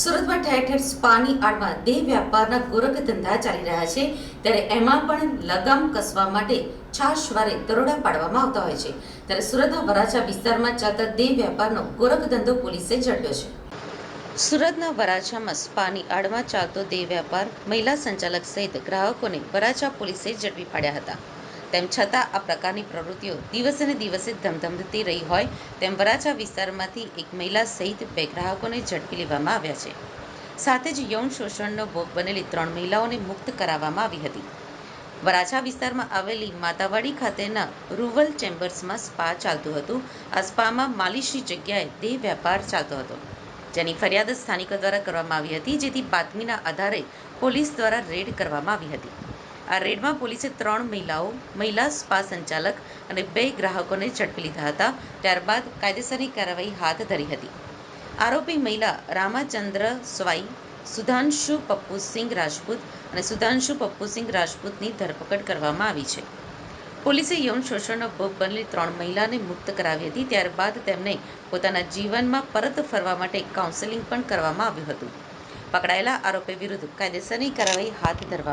સુરતમાં ઠેર ઠેર સ્પાની આડમાં દેહ વ્યાપારના ગોરખ ધંધા ચાલી રહ્યા છે. ત્યારે એમાં પણ લગામ કસવા માટે છાશવારે દરોડા પાડવામાં આવતા હોય છે. ત્યારે સુરતના વરાછા વિસ્તારમાં ચાલતા દેહ વ્યાપારનો ગોરખ ધંધો પોલીસે ઝડપ્યો છે. સુરતના વરાછામાં સ્પાની આડમાં ચાલતો દેહ વ્યાપાર મહિલા સંચાલક સહિત ગ્રાહકોને વરાછા પોલીસે ઝડપી પાડ્યા હતા. તેમ છતાં આ પ્રકારની પ્રવૃત્તિઓ દિવસે ને દિવસે ધમધમતી રહી હોય તેમ વરાછા વિસ્તારમાંથી એક મહિલા સહિત બે ગ્રાહકોને ઝડપી લેવામાં આવ્યા છે. સાથે જ યૌન શોષણનો ભોગ બનેલી ત્રણ મહિલાઓને મુક્ત કરાવવામાં આવી હતી. વરાછા વિસ્તારમાં આવેલી માતાવાડી ખાતેના રૂવલ ચેમ્બર્સમાં સ્પા ચાલતું હતું. આ સ્પામાં માલિશની જગ્યાએ દેહ વ્યાપાર ચાલતો હતો, જેની ફરિયાદ સ્થાનિકો દ્વારા કરવામાં આવી હતી, જેથી બાતમીના આધારે પોલીસ દ્વારા રેડ કરવામાં આવી હતી. આ રેડમાં પોલીસે ત્રણ મહિલાઓ, મહિલા સ્પા સંચાલક અને બે ગ્રાહકોને ઝડપી લીધા હતા. ત્યારબાદ કાયદેસરની કાર્યવાહી હાથ ધરી હતી. આરોપી મહિલા રામાચંદ્ર સ્વાઈ, સુધાંશુ પપ્પુસિંહ રાજપૂત અને સુધાંશુ પપ્પુસિંહ રાજપૂતની ધરપકડ કરવામાં આવી છે. પોલીસે યૌન શોષણનો ભોગ બનેલી ત્રણ મહિલાને મુક્ત કરાવી હતી. ત્યારબાદ તેમને પોતાના જીવનમાં પરત ફરવા માટે કાઉન્સેલિંગ પણ કરવામાં આવ્યું હતું. પકડાયેલા આરોપી વિરુદ્ધ કાયદેસરની કાર્યવાહી હાથ ધરવામાં